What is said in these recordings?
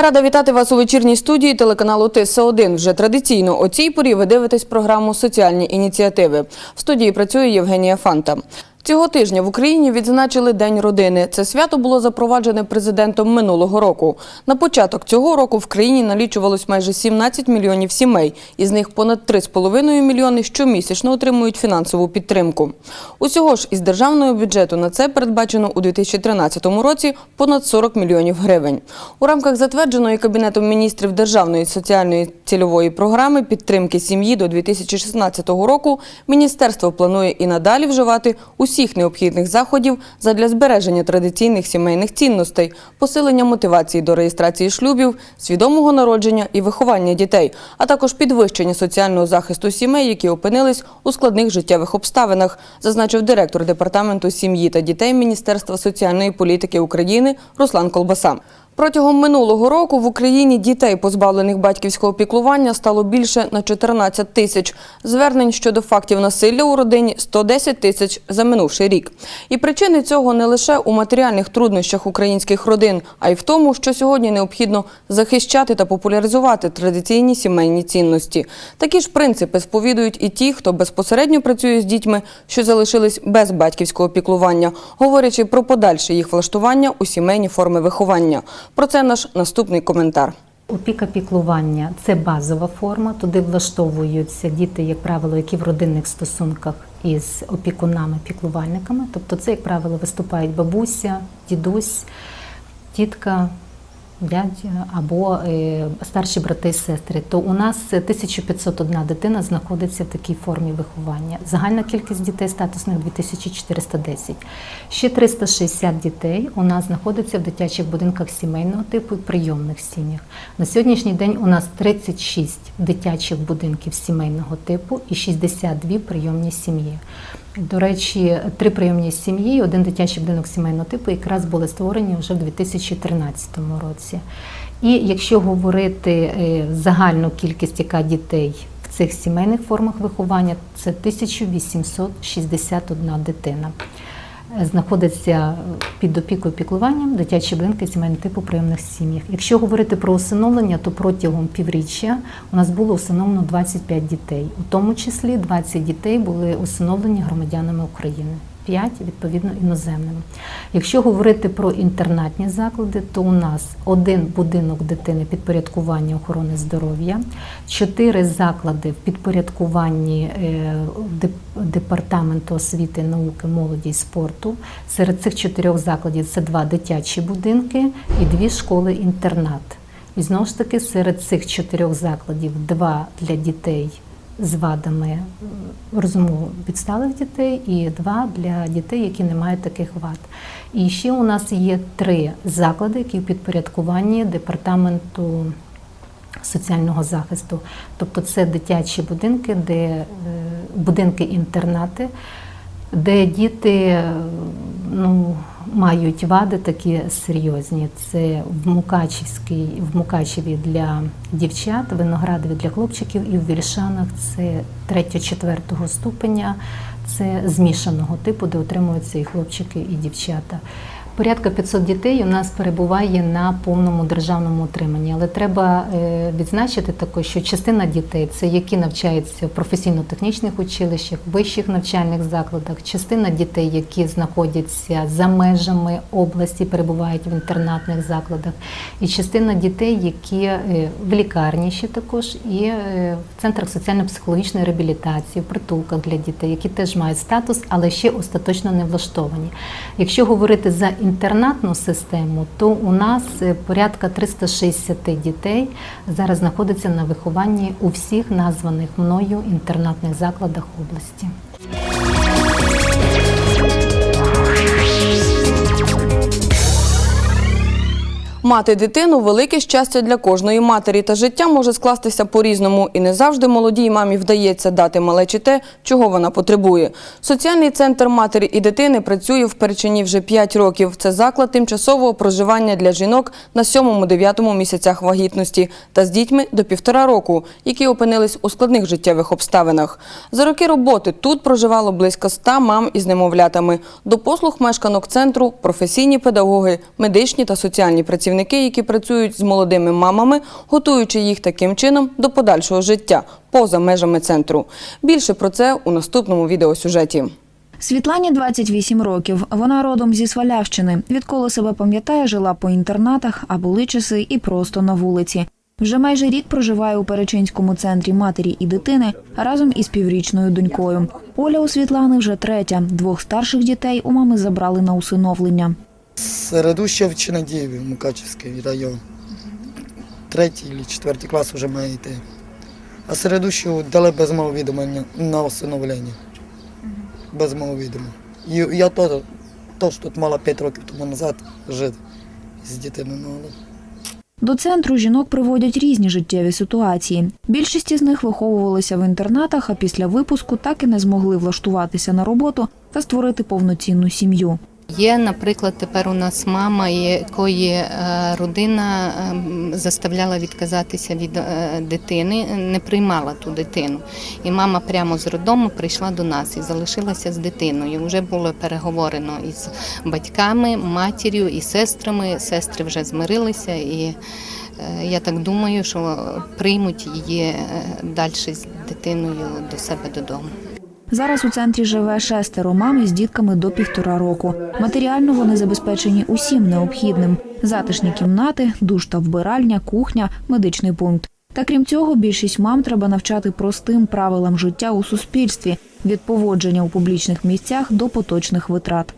Рада вітати вас у вечірній студії телеканалу тс 1 Вже традиційно о цій порі ви дивитесь програму Соціальні ініціативи. В студії працює Євгенія Фанта. Цього тижня в Україні відзначили День родини. Це свято було запроваджене президентом минулого року. На початок цього року в країні налічувалось майже 17 мільйонів сімей. Із них понад 3,5 мільйони щомісячно отримують фінансову підтримку. Усього ж із державного бюджету на це передбачено у 2013 році понад 40 мільйонів гривень. У рамках затвердженої Кабінетом міністрів Державної соціальної цільової програми підтримки сім'ї до 2016 року міністерство планує і надалі вживати усіх необхідних заходів задля збереження традиційних сімейних цінностей, посилення мотивації до реєстрації шлюбів, свідомого народження і виховання дітей, а також підвищення соціального захисту сімей, які опинились у складних життєвих обставинах, зазначив директор департаменту сім'ї та дітей Міністерства соціальної політики України Руслан Колбаса. Протягом минулого року в Україні дітей, позбавлених батьківського піклування, стало більше на 14 тисяч. Звернень щодо фактів насилля у родині 110 тисяч за минувший рік. І причини цього не лише у матеріальних труднощах українських родин, а й в тому, що сьогодні необхідно захищати та популяризувати традиційні сімейні цінності. Такі ж принципи сповідують і ті, хто безпосередньо працює з дітьми, що залишились без батьківського піклування, говорячи про подальше їх влаштування у сімейні форми виховання. Про це наш наступний коментар. Опіка піклування це базова форма. Туди влаштовуються діти, як правило, які в родинних стосунках із опікунами-піклувальниками. Тобто, це, як правило, виступають бабуся, дідусь, тітка, дядя або е, старші брати і сестри. То у нас 1501 дитина знаходиться в такій формі виховання. Загальна кількість дітей статусних 2410. Ще 360 дітей у нас знаходиться в дитячих будинках сімейного типу і прийомних сім'ях. На сьогоднішній день у нас 36 дитячих будинків сімейного типу і 62 прийомні сім'ї. До речі, три прийомні сім'ї, один дитячий будинок сімейного типу якраз були створені вже в 2013 році. І якщо говорити е, загальну кількість, яка дітей в цих сімейних формах виховання, це 1861 дитина. Знаходиться під опікою піклуванням дитячі будинки сімейного типу прийомних сім'ях. Якщо говорити про усиновлення, то протягом півріччя у нас було усиновлено 25 дітей, у тому числі 20 дітей були усиновлені громадянами України. 5, відповідно іноземними. Якщо говорити про інтернатні заклади, то у нас один будинок дитини підпорядкування охорони здоров'я, чотири заклади в підпорядкуванні е, департаменту освіти, науки, молоді і спорту. Серед цих чотирьох закладів це два дитячі будинки і дві школи-інтернат. І знову ж таки, серед цих чотирьох закладів два для дітей з вадами розуму відсталих дітей і два для дітей, які не мають таких вад. І ще у нас є три заклади, які в підпорядкуванні департаменту соціального захисту. Тобто це дитячі будинки, де е, будинки-інтернати, де діти ну, мають вади такі серйозні. Це в Мукачівській, в Мукачеві для дівчат, Виноградові для хлопчиків і в Вільшанах це 3-4 ступеня, це змішаного типу, де отримуються і хлопчики, і дівчата. Порядка 500 дітей у нас перебуває на повному державному утриманні, але треба е, відзначити також, що частина дітей це які навчаються в професійно-технічних училищах, вищих навчальних закладах, частина дітей, які знаходяться за межами області, перебувають в інтернатних закладах, і частина дітей, які е, в лікарні ще також, і е, в центрах соціально-психологічної реабілітації, в притулках для дітей, які теж мають статус, але ще остаточно не влаштовані. Якщо говорити за інтернатну систему, то у нас е, порядка 360 дітей зараз знаходиться на вихованні у всіх названих мною інтернатних закладах області. Мати дитину велике щастя для кожної матері, та життя може скластися по-різному, і не завжди молодій мамі вдається дати малечі те, чого вона потребує. Соціальний центр матері і дитини працює в Перечині вже 5 років. Це заклад тимчасового проживання для жінок на 7-9 місяцях вагітності та з дітьми до півтора року, які опинились у складних життєвих обставинах. За роки роботи тут проживало близько 100 мам із немовлятами. До послуг мешканок центру професійні педагоги, медичні та соціальні працівники. Працівники, які працюють з молодими мамами, готуючи їх таким чином до подальшого життя поза межами центру. Більше про це у наступному відеосюжеті. Світлані 28 років. Вона родом зі Свалявщини. Відколи себе пам'ятає, жила по інтернатах, а були часи і просто на вулиці. Вже майже рік проживає у Перечинському центрі матері і дитини разом із піврічною донькою. Оля у Світлани вже третя. Двох старших дітей у мами забрали на усиновлення. Середуща в Чинадієві, Мукачівський район. Третій чи четвертий клас вже має йти. А середущу дали без мого відомлення на усиновлення. Без мого відома. І я теж, теж тут мала 5 років тому назад жити з дитиною. Ну, але До центру жінок приводять різні життєві ситуації. Більшість із них виховувалися в інтернатах, а після випуску так і не змогли влаштуватися на роботу та створити повноцінну сім'ю. Є, наприклад, тепер у нас мама, якої е, родина ем, заставляла відказатися від е, дитини, не приймала ту дитину. І мама прямо з роддому прийшла до нас і залишилася з дитиною. Вже було переговорено із батьками, матір'ю і сестрами. Сестри вже змирилися, і е, я так думаю, що приймуть її далі з дитиною до себе додому. Зараз у центрі живе шестеро мам із дітками до півтора року. Матеріально вони забезпечені усім необхідним: затишні кімнати, душ та вбиральня, кухня, медичний пункт. Та крім цього, більшість мам треба навчати простим правилам життя у суспільстві від поводження у публічних місцях до поточних витрат.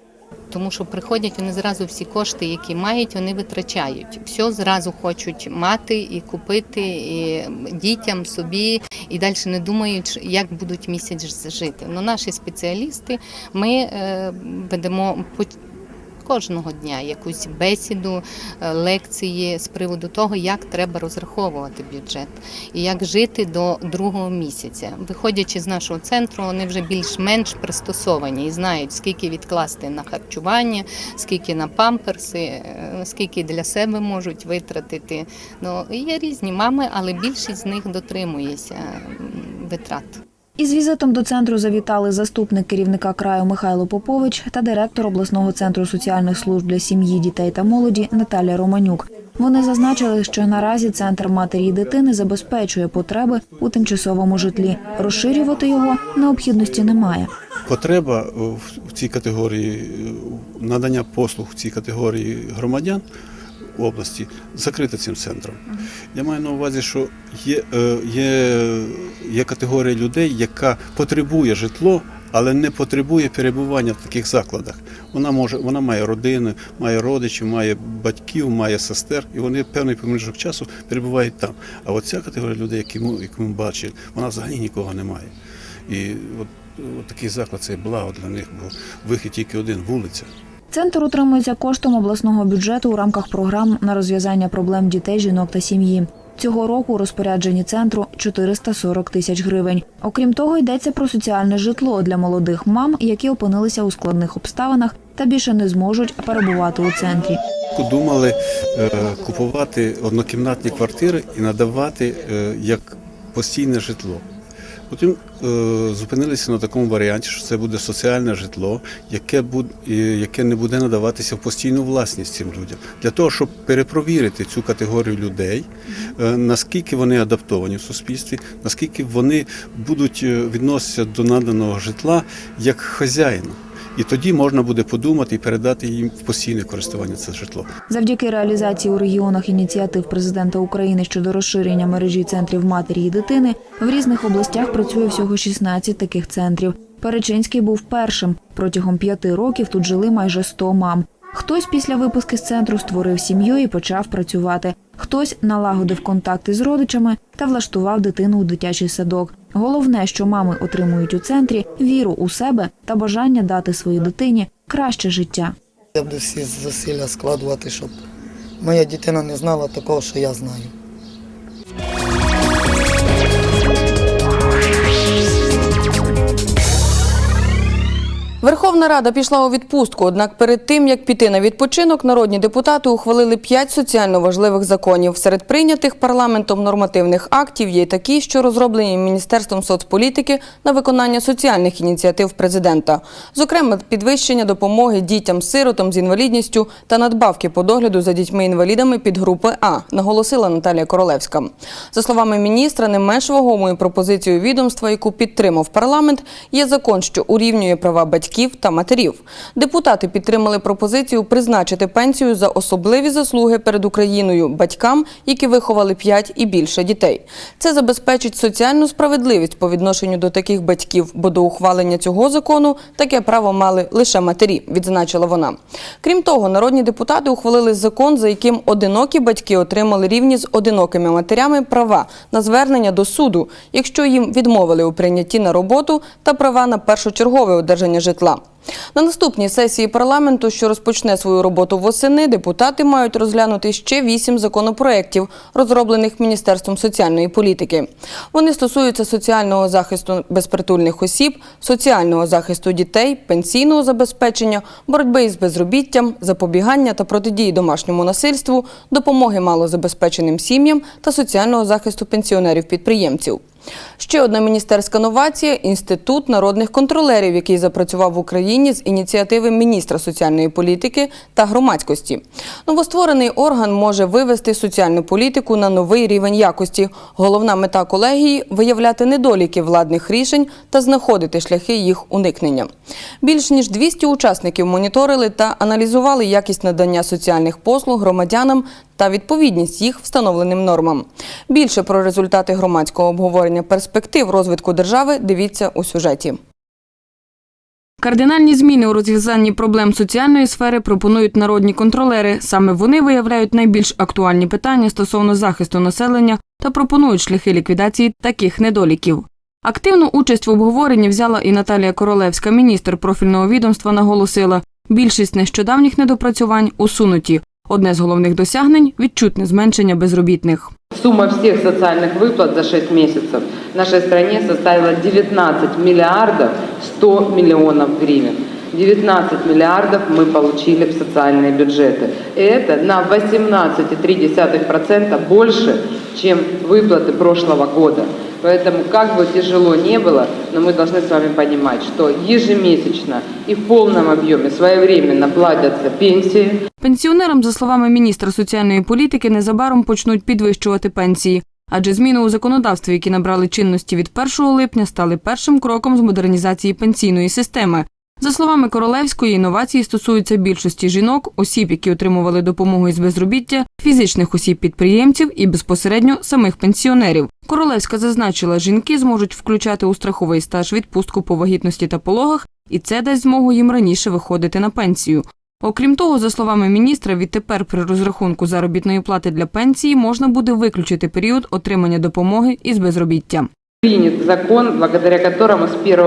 Тому що приходять вони зразу всі кошти, які мають, вони витрачають. Все зразу хочуть мати і купити і дітям собі, і далі не думають, як будуть місяць жити. Ну, наші спеціалісти, ми е, ведемо кожного дня якусь бесіду, е, лекції з приводу того, як треба розраховувати бюджет і як жити до другого місяця. Виходячи з нашого центру, вони вже більш-менш пристосовані і знають, скільки відкласти на харчування, скільки на памперси, е, скільки для себе можуть витратити. Ну є різні мами, але більшість з них дотримується витрат. Із візитом до центру завітали заступник керівника краю Михайло Попович та директор обласного центру соціальних служб для сім'ї, дітей та молоді Наталія Романюк. Вони зазначили, що наразі центр матері і дитини забезпечує потреби у тимчасовому житлі. Розширювати його необхідності немає. Потреба в цій категорії надання послуг в цій категорії громадян області закрита цим центром. Я маю на увазі, що є, е, є, є категорія людей, яка потребує житло, але не потребує перебування в таких закладах. Вона може, вона має родину, має родичів, має батьків, має сестер, і вони певний проміжок часу перебувають там. А от ця категорія людей, які ми, ми бачили, вона взагалі нікого не має. І от, от такий заклад це благо для них, бо вихід тільки один вулиця. Центр утримується коштом обласного бюджету у рамках програм на розв'язання проблем дітей, жінок та сім'ї. Цього року у розпорядженні центру 440 тисяч гривень. Окрім того, йдеться про соціальне житло для молодих мам, які опинилися у складних обставинах та більше не зможуть перебувати у центрі. Думали е, купувати однокімнатні квартири і надавати е, як постійне житло. Потім е, зупинилися на такому варіанті, що це буде соціальне житло, яке, буд, е, яке не буде надаватися в постійну власність цим людям. Для того, щоб перепровірити цю категорію людей, е, наскільки вони адаптовані в суспільстві, наскільки вони будуть е, відноситися до наданого житла як хазяїна. І тоді можна буде подумати і передати їм в постійне користування це житло. Завдяки реалізації у регіонах ініціатив президента України щодо розширення мережі центрів матері і дитини в різних областях працює всього 16 таких центрів. Перечинський був першим. Протягом п'яти років тут жили майже 100 мам. Хтось після випуски з центру створив сім'ю і почав працювати. Хтось налагодив контакти з родичами та влаштував дитину у дитячий садок. Головне, що мами отримують у центрі віру у себе та бажання дати своїй дитині краще життя. я буду всі зусилля складувати, щоб моя дитина не знала такого, що я знаю. Верховна Рада пішла у відпустку. Однак перед тим як піти на відпочинок, народні депутати ухвалили п'ять соціально важливих законів. Серед прийнятих парламентом нормативних актів є й такі, що розроблені Міністерством соцполітики на виконання соціальних ініціатив президента, зокрема підвищення допомоги дітям-сиротам з інвалідністю та надбавки по догляду за дітьми-інвалідами під групи А, наголосила Наталія Королевська. За словами міністра, не менш вагомою пропозицією відомства, яку підтримав парламент, є закон, що урівнює права батьків та матерів. Депутати підтримали пропозицію призначити пенсію за особливі заслуги перед Україною батькам, які виховали 5 і більше дітей. Це забезпечить соціальну справедливість по відношенню до таких батьків, бо до ухвалення цього закону таке право мали лише матері, відзначила вона. Крім того, народні депутати ухвалили закон, за яким одинокі батьки отримали рівні з одинокими матерями права на звернення до суду, якщо їм відмовили у прийнятті на роботу та права на першочергове одержання житла. На наступній сесії парламенту, що розпочне свою роботу восени, депутати мають розглянути ще вісім законопроєктів, розроблених Міністерством соціальної політики. Вони стосуються соціального захисту безпритульних осіб, соціального захисту дітей, пенсійного забезпечення, боротьби із безробіттям, запобігання та протидії домашньому насильству, допомоги малозабезпеченим сім'ям та соціального захисту пенсіонерів-підприємців. Ще одна міністерська новація інститут народних контролерів, який запрацював в Україні з ініціативи міністра соціальної політики та громадськості. Новостворений орган може вивести соціальну політику на новий рівень якості. Головна мета колегії виявляти недоліки владних рішень та знаходити шляхи їх уникнення. Більш ніж 200 учасників моніторили та аналізували якість надання соціальних послуг громадянам та відповідність їх встановленим нормам. Більше про результати громадського обговорення перспектив розвитку держави дивіться у сюжеті. Кардинальні зміни у розв'язанні проблем соціальної сфери пропонують народні контролери. Саме вони виявляють найбільш актуальні питання стосовно захисту населення та пропонують шляхи ліквідації таких недоліків. Активну участь в обговоренні взяла і Наталія Королевська, міністр профільного відомства, наголосила, більшість нещодавніх недопрацювань усунуті. Одне з головних досягнень відчутне зменшення безробітних. Сумма всех социальных выплат за 6 месяцев в нашей стране составила 19 миллиардов 100 миллионов гривен. 19 миллиардов мы получили в социальные бюджеты. И это на 18,3% больше, чем выплаты прошлого года. Поэтому, как бы тяжело не было, но мы должны с вами понимать, что ежемесячно и в полном объеме своевременно платятся пенсии, Пенсіонерам, за словами міністра соціальної політики, незабаром почнуть підвищувати пенсії. Адже зміни у законодавстві, які набрали чинності від 1 липня, стали першим кроком з модернізації пенсійної системи. За словами Королевської, інновації стосуються більшості жінок, осіб, які отримували допомогу із безробіття, фізичних осіб-підприємців і безпосередньо самих пенсіонерів. Королевська зазначила, жінки зможуть включати у страховий стаж відпустку по вагітності та пологах, і це дасть змогу їм раніше виходити на пенсію. Окрім того, за словами міністра, відтепер при розрахунку заробітної плати для пенсії можна буде виключити період отримання допомоги із безробіття принят закон, благодаря которому с 1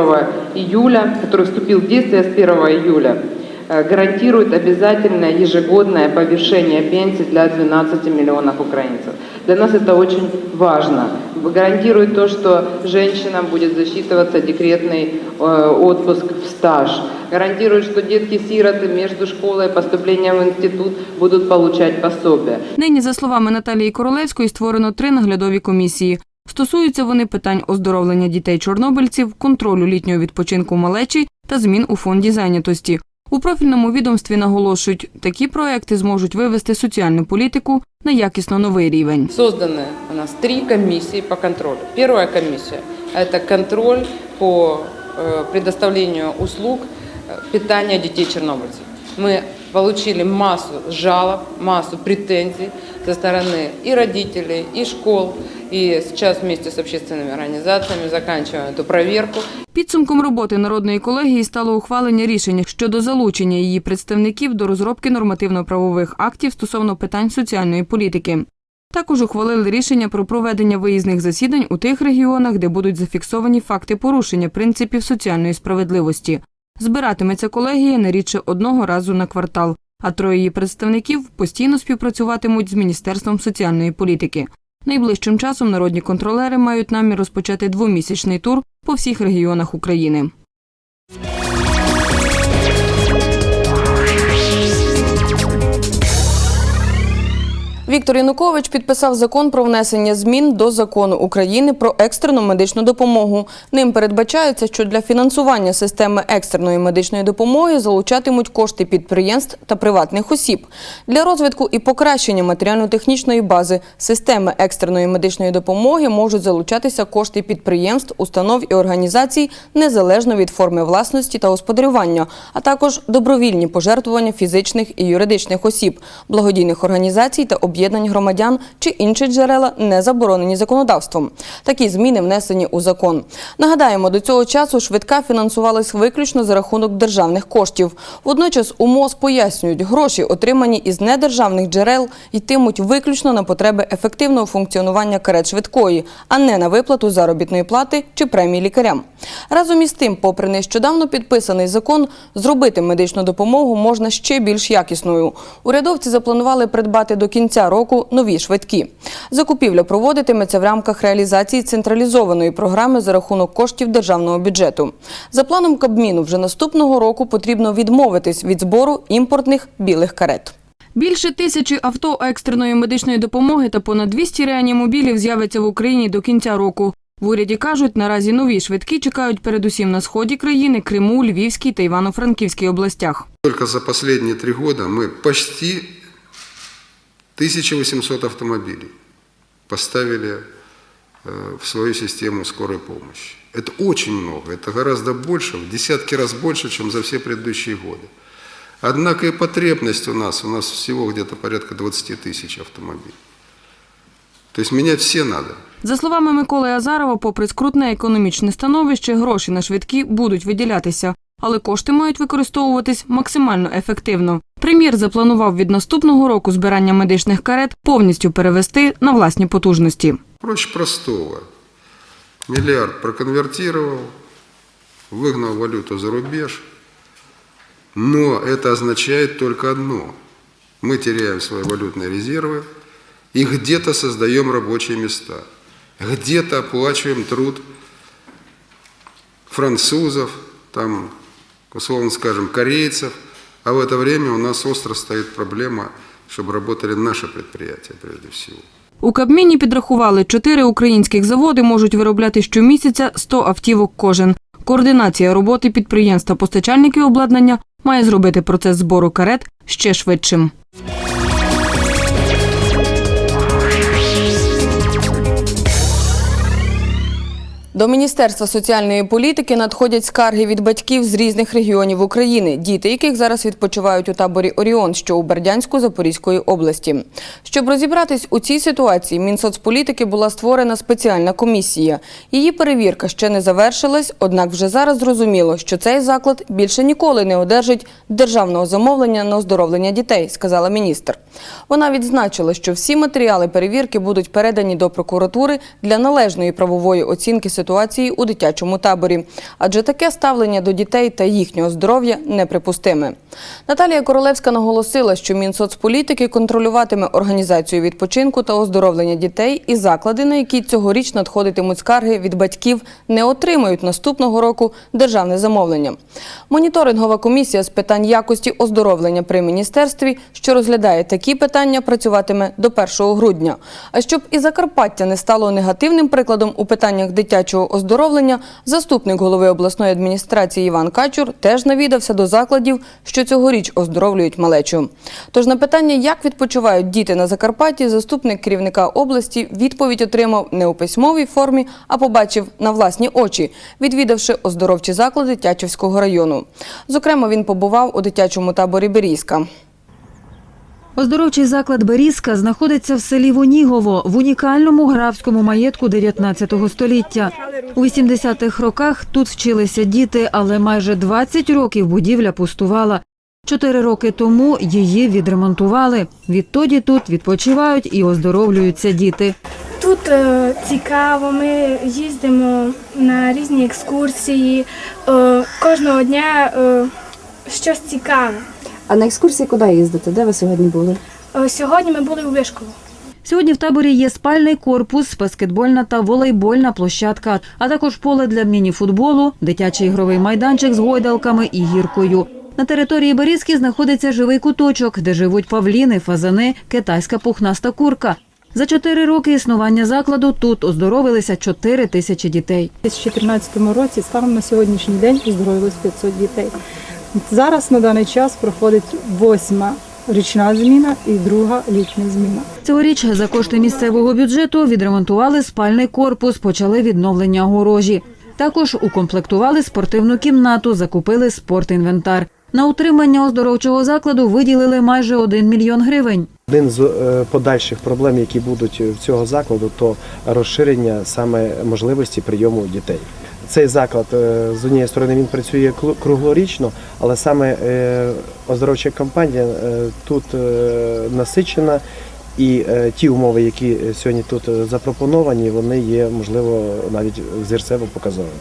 июля, который вступил в действие с 1 июля, э, гарантирует обязательное ежегодное повышение пенсий для 12 миллионов украинцев. Для нас это очень важно. Гарантирует то, что женщинам будет засчитываться декретный э, отпуск в стаж. Гарантирует, что детки-сироты между школой и поступлением в институт будут получать пособия. Нині, за словами Наталії Королевської, створено три наглядові комісії. Стосуються вони питань оздоровлення дітей-чорнобильців, контролю літнього відпочинку малечі та змін у фонді зайнятості. У профільному відомстві наголошують, такі проекти зможуть вивести соціальну політику на якісно новий рівень. Созданы у нас три комиссии по контролю. Первая комиссия – это контроль по э, предоставлению услуг э, питания детей-чернобыльцев. Мы получили массу жалоб, массу претензий со стороны и родителей, и школ, и сейчас вместе с общественными организациями заканчиваем эту проверку. Підсумком роботи народної колегії стало ухвалення рішення щодо залучення її представників до розробки нормативно-правових актів стосовно питань соціальної політики. Також ухвалили рішення про проведення виїзних засідань у тих регіонах, де будуть зафіксовані факти порушення принципів соціальної справедливості. Збиратиметься колегія не рідше одного разу на квартал, а троє її представників постійно співпрацюватимуть з Міністерством соціальної політики. Найближчим часом народні контролери мають намір розпочати двомісячний тур по всіх регіонах України. Віктор Янукович підписав закон про внесення змін до закону України про екстрену медичну допомогу. Ним передбачається, що для фінансування системи екстреної медичної допомоги залучатимуть кошти підприємств та приватних осіб. Для розвитку і покращення матеріально-технічної бази системи екстреної медичної допомоги можуть залучатися кошти підприємств, установ і організацій незалежно від форми власності та господарювання, а також добровільні пожертвування фізичних і юридичних осіб, благодійних організацій та об'єднань громадян чи інші джерела не заборонені законодавством. Такі зміни внесені у закон. Нагадаємо, до цього часу швидка фінансувалась виключно за рахунок державних коштів. Водночас у МОЗ пояснюють, гроші, отримані із недержавних джерел, йтимуть виключно на потреби ефективного функціонування карет швидкої, а не на виплату заробітної плати чи премії лікарям. Разом із тим, попри нещодавно підписаний закон, зробити медичну допомогу можна ще більш якісною. Урядовці запланували придбати до кінця року нові швидкі. Закупівля проводитиметься в рамках реалізації централізованої програми за рахунок коштів державного бюджету. За планом Кабміну, вже наступного року потрібно відмовитись від збору імпортних білих карет. Більше тисячі авто екстреної медичної допомоги та понад 200 реанімобілів з'явиться в Україні до кінця року. В уряді кажуть, наразі нові швидкі чекають передусім на сході країни, Криму, Львівській та Івано-Франківській областях. Только за последние три года мы почти 1800 автомобилей поставили э, в свою систему скорой помощи. Это очень много, это гораздо больше, в десятки раз больше, чем за все предыдущие годы. Однако и потребность у нас, у нас всего где-то порядка 20 тысяч автомобилей. То есть менять все надо. За словами Миколи Азарова, попри скрутне економічне становище, гроші на швидкі будуть виділятися, але кошти мають використовуватись максимально ефективно. Прем'єр запланував від наступного року збирання медичних карет повністю перевести на власні потужності. Проще простого. Миллиард проконвертировал, выгнал валюту за рубеж. Но это означает только одно. Мы теряем свои валютные резервы и где-то создаем рабочие места. Где-то оплачиваем труд французов, там, условно скажем, корейцев. А в это время у нас остро стоит проблема, чтобы работали наши предприятия прежде всего. У Кабміні підрахували, чотири українських заводи можуть виробляти щомісяця 100 автівок кожен. Координація роботи підприємства постачальників обладнання має зробити процес збору карет ще швидшим. До Міністерства соціальної політики надходять скарги від батьків з різних регіонів України, діти яких зараз відпочивають у таборі Оріон, що у Бердянську Запорізької області. Щоб розібратись у цій ситуації, Мінсоцполітики була створена спеціальна комісія. Її перевірка ще не завершилась, однак вже зараз зрозуміло, що цей заклад більше ніколи не одержить державного замовлення на оздоровлення дітей, сказала міністр. Вона відзначила, що всі матеріали перевірки будуть передані до прокуратури для належної правової оцінки ситуації у дитячому таборі, адже таке ставлення до дітей та їхнього здоров'я неприпустиме. Наталія Королевська наголосила, що Мінсоцполітики контролюватиме організацію відпочинку та оздоровлення дітей і заклади, на які цьогоріч надходитимуть скарги від батьків, не отримають наступного року державне замовлення. Моніторингова комісія з питань якості оздоровлення при міністерстві, що розглядає такі питання, працюватиме до 1 грудня. А щоб і Закарпаття не стало негативним прикладом у питаннях дитячого оздоровлення, заступник голови обласної адміністрації Іван Качур теж навідався до закладів, що цьогоріч оздоровлюють малечу. Тож на питання, як відпочивають діти на Закарпатті, заступник керівника області відповідь отримав не у письмовій формі, а побачив на власні очі, відвідавши оздоровчі заклади Тячівського району. Зокрема, він побував у дитячому таборі Берізка. Оздоровчий заклад Берізка знаходиться в селі Вонігово в унікальному графському маєтку 19 століття. У 80-х роках тут вчилися діти, але майже 20 років будівля пустувала. Чотири роки тому її відремонтували. Відтоді тут відпочивають і оздоровлюються діти. Тут е, цікаво, ми їздимо на різні екскурсії. Е, кожного дня е, щось цікаве. А на екскурсії куди їздите? Де ви сьогодні були? Е, сьогодні ми були у Вишково. Сьогодні в таборі є спальний корпус, баскетбольна та волейбольна площадка, а також поле для міні-футболу, дитячий ігровий майданчик з гойдалками і гіркою. На території Берізки знаходиться живий куточок, де живуть павліни, фазани, китайська пухнаста курка. За чотири роки існування закладу тут оздоровилися чотири тисячі дітей. У 2014 році станом на сьогоднішній день оздоровилось 500 дітей. Зараз на даний час проходить восьма річна зміна і друга літня зміна. Цьогоріч за кошти місцевого бюджету відремонтували спальний корпус, почали відновлення огорожі. Також укомплектували спортивну кімнату, закупили спортінвентар. На утримання оздоровчого закладу виділили майже 1 мільйон гривень. Один з е, подальших проблем, які будуть в цього закладу, то розширення саме можливості прийому дітей. Цей заклад е, з однієї сторони він працює круглорічно, але саме е, оздоровча кампанія е, тут насичена. І ті умови, які сьогодні тут запропоновані, вони є можливо навіть зірцево показовими.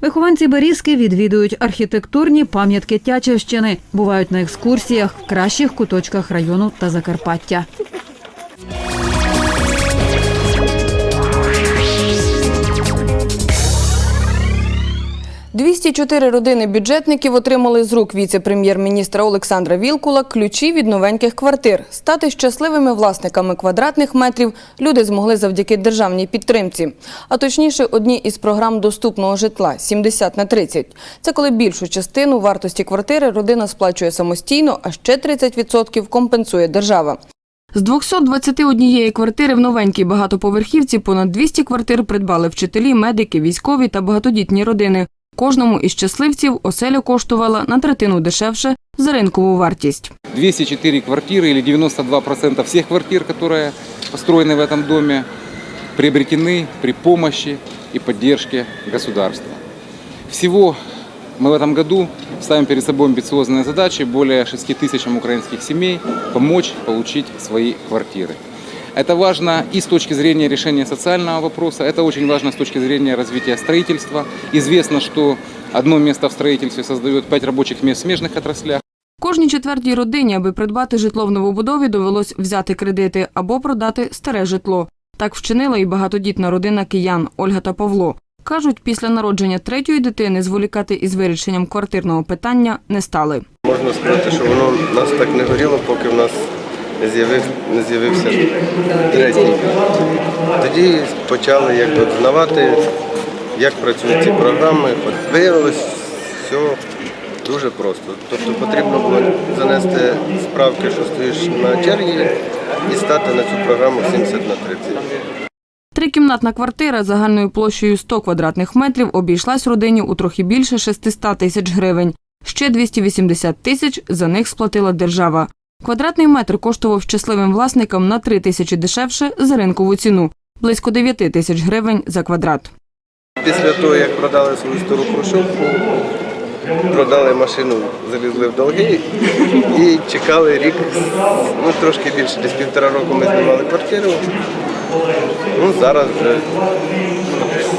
Вихованці Берізки відвідують архітектурні пам'ятки Тячівщини, бувають на екскурсіях в кращих куточках району та Закарпаття. – 204 родини бюджетників отримали з рук віце-прем'єр-міністра Олександра Вілкула ключі від новеньких квартир. Стати щасливими власниками квадратних метрів люди змогли завдяки державній підтримці. А точніше, одній із програм доступного житла – 70 на 30. Це коли більшу частину вартості квартири родина сплачує самостійно, а ще 30% компенсує держава. З 221 квартири в новенькій багатоповерхівці понад 200 квартир придбали вчителі, медики, військові та багатодітні родини. Кожному із щасливців оселя коштувала на третину дешевше за ринкову вартість. 204 квартиры или 92% всех квартир, которые построены в этом доме, приобретены при помощи и поддержке государства. Всего мы в этом году ставим перед собой амбициозные задачи более 6 тысячам украинских семей помочь получить свои квартиры. Это важно и с точки зрения решения социального вопроса, это очень важно с точки зрения развития строительства. Известно, что одно место в строительстве создает 5 рабочих мест в смежных отраслях. Кожній четвертій родині, аби придбати житло в новобудові, довелось взяти кредити або продати старе житло. Так вчинила і багатодітна родина киян Ольга та Павло. Кажуть, після народження третьої дитини зволікати із вирішенням квартирного питання не стали. Можна сказати, що воно в нас так не горіло, поки в нас не з'явив, не з'явився третій. Тоді почали якби знавати, як працюють ці програми. Виявилось все дуже просто. Тобто потрібно було занести справки, що стоїш на черзі, і стати на цю програму 70 на 30. Трикімнатна квартира загальною площею 100 квадратних метрів обійшлась родині у трохи більше 600 тисяч гривень. Ще 280 тисяч за них сплатила держава. Квадратний метр коштував щасливим власникам на 3 тисячі дешевше за ринкову ціну – близько 9 тисяч гривень за квадрат. Після того, як продали свою стару хрущовку, продали машину, залізли в долги і чекали рік, ну трошки більше, десь півтора року ми знімали квартиру. Ну, зараз вже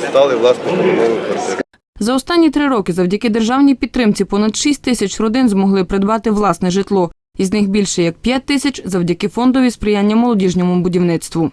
стали власниками нової квартири. За останні три роки завдяки державній підтримці понад 6 тисяч родин змогли придбати власне житло. Із них більше як 5 тисяч завдяки фондові сприяння молодіжньому будівництву.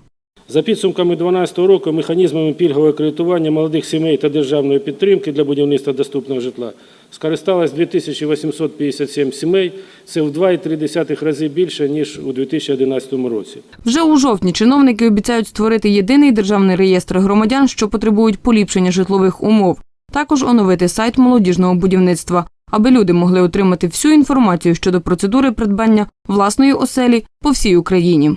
За підсумками 2012 року механізмами пільгового кредитування молодих сімей та державної підтримки для будівництва доступного житла скористалось 2857 сімей. Це в 2,3 рази більше, ніж у 2011 році. Вже у жовтні чиновники обіцяють створити єдиний державний реєстр громадян, що потребують поліпшення житлових умов. Також оновити сайт молодіжного будівництва, аби люди могли отримати всю інформацію щодо процедури придбання власної оселі по всій Україні.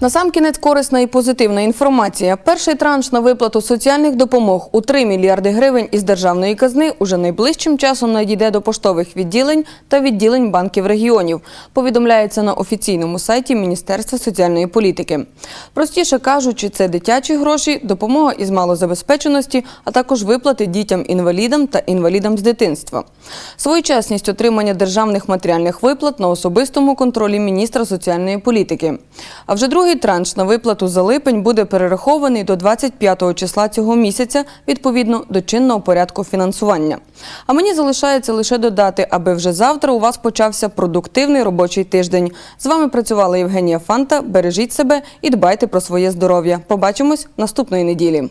Насамкінець корисна і позитивна інформація. Перший транш на виплату соціальних допомог у 3 мільярди гривень із державної казни уже найближчим часом надійде до поштових відділень та відділень банків регіонів. Повідомляється на офіційному сайті Міністерства соціальної політики. Простіше кажучи, це дитячі гроші, допомога із малозабезпеченості, а також виплати дітям-інвалідам та інвалідам з дитинства. Своєчасність отримання державних матеріальних виплат на особистому контролі міністра соціальної політики. А вже другий Другий транш на виплату за липень буде перерахований до 25 числа цього місяця відповідно до чинного порядку фінансування. А мені залишається лише додати, аби вже завтра у вас почався продуктивний робочий тиждень. З вами працювала Євгенія Фанта. Бережіть себе і дбайте про своє здоров'я. Побачимось наступної неділі.